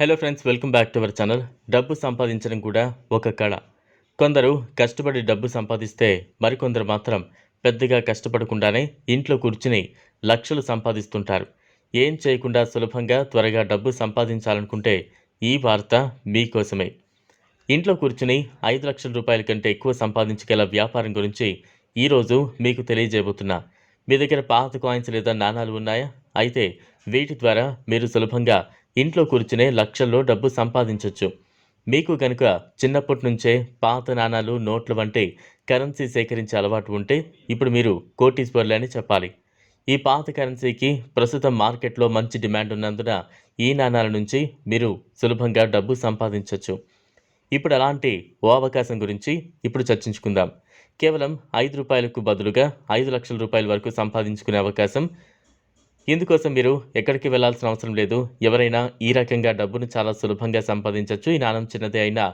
Hello friends welcome back to our channel డబ్బు సంపాదించడం కూడా ఒక కళ. కొందరు కష్టపడి డబ్బు సంపాదిస్తే మరికొందరు మాత్రం పెద్దగా కష్టపడకుండానే ఇంట్లో కూర్చుని లక్షలు సంపాదిస్తుంటారు. ఏం చేయకుండా సులభంగా త్వరగా డబ్బు సంపాదించాలనుకుంటే ఈ వార్త మీకోసమే. ఇంట్లో కూర్చుని ఐదు లక్షల రూపాయల కంటే ఎక్కువ సంపాదించగల వ్యాపారం గురించి ఈరోజు మీకు తెలియజేయబోతున్నా. మీ దగ్గర పాత కాయిన్స్ లేదా నాణాలు ఉన్నాయా? అయితే వీటి ద్వారా మీరు సులభంగా ఇంట్లో కూర్చునే లక్షల్లో డబ్బు సంపాదించవచ్చు మీకు కనుక చిన్నప్పటి నుంచే పాత నాణాలు నోట్ల వంటి కరెన్సీ సేకరించే అలవాటు ఉంటే ఇప్పుడు మీరు కోటీశ్వర్లు అని చెప్పాలి. ఈ పాత కరెన్సీకి ప్రస్తుతం మార్కెట్లో మంచి డిమాండ్ ఉన్నందున ఈ నాణాల నుంచి మీరు సులభంగా డబ్బు సంపాదించవచ్చు ఇప్పుడు అలాంటి ఓ అవకాశం గురించి ఇప్పుడు చర్చించుకుందాం. కేవలం ఐదు రూపాయలకు బదులుగా ఐదు లక్షల రూపాయల వరకు సంపాదించుకునే అవకాశం ఇందుకోసం మీరు ఎక్కడికి వెళ్ళాల్సిన అవసరం లేదు. ఎవరైనా ఈ రకంగా డబ్బును చాలా సులభంగా సంపాదించవచ్చు ఈ నాణం చిన్నదే అయినా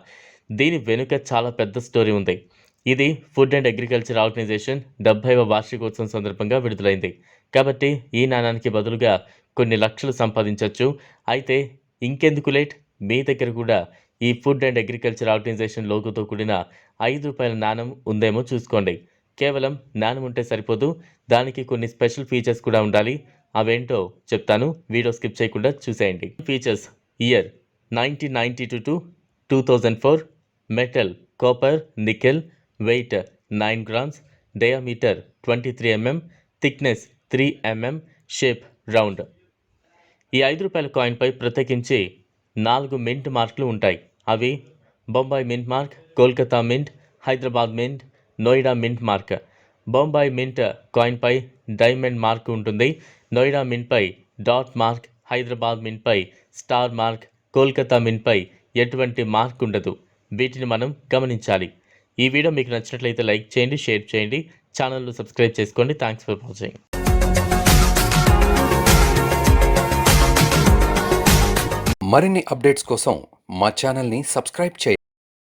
దీని వెనుక చాలా పెద్ద స్టోరీ ఉంది. ఇది ఫుడ్ అండ్ అగ్రికల్చర్ ఆర్గనైజేషన్ డెబ్బైవ వార్షికోత్సవం సందర్భంగా విడుదలైంది. కాబట్టి ఈ నాణానికి బదులుగా కొన్ని లక్షలు సంపాదించవచ్చు అయితే ఇంకెందుకు లేట్? మీ దగ్గర కూడా ఈ ఫుడ్ అండ్ అగ్రికల్చర్ ఆర్గనైజేషన్ లోగోతో కూడిన ఐదు రూపాయల నాణం ఉందేమో చూసుకోండి. కేవలం నాణం ఉంటే సరిపోదు. దానికి కొన్ని స్పెషల్ ఫీచర్స్ కూడా ఉండాలి. అవేంటో చెప్తాను. వీడియో స్కిప్ చేయకుండా చూసేయండి. Features year nineteen ninety two to two thousand four metal copper nickel weight nine grams diameter twenty three MM thickness three MM shape round ఈ ఐదు రూపాయల కాయిన్పై ప్రత్యేకించి నాలుగు మింట్ మార్కులు ఉంటాయి. అవి Bombay mint mark Kolkata mint Hyderabad mint Noida mint mark Bombay mint కాయిన్పై diamond mark ఉంటుంది. నోయిడా మిన్పై డాట్ మార్క్ హైదరాబాద్ మిన్పై స్టార్ మార్క్ కోల్కతా మిన్పై ఎటువంటి మార్క్ ఉండదు. వీటిని మనం గమనించాలి. ఈ వీడియో మీకు నచ్చినట్లయితే లైక్ చేయండి షేర్ చేయండి ఛానల్ను సబ్స్క్రైబ్ చేసుకోండి. Thanks for watching. మరిన్ని అప్డేట్స్ కోసం మా ఛానల్ని సబ్స్క్రైబ్ చేయండి.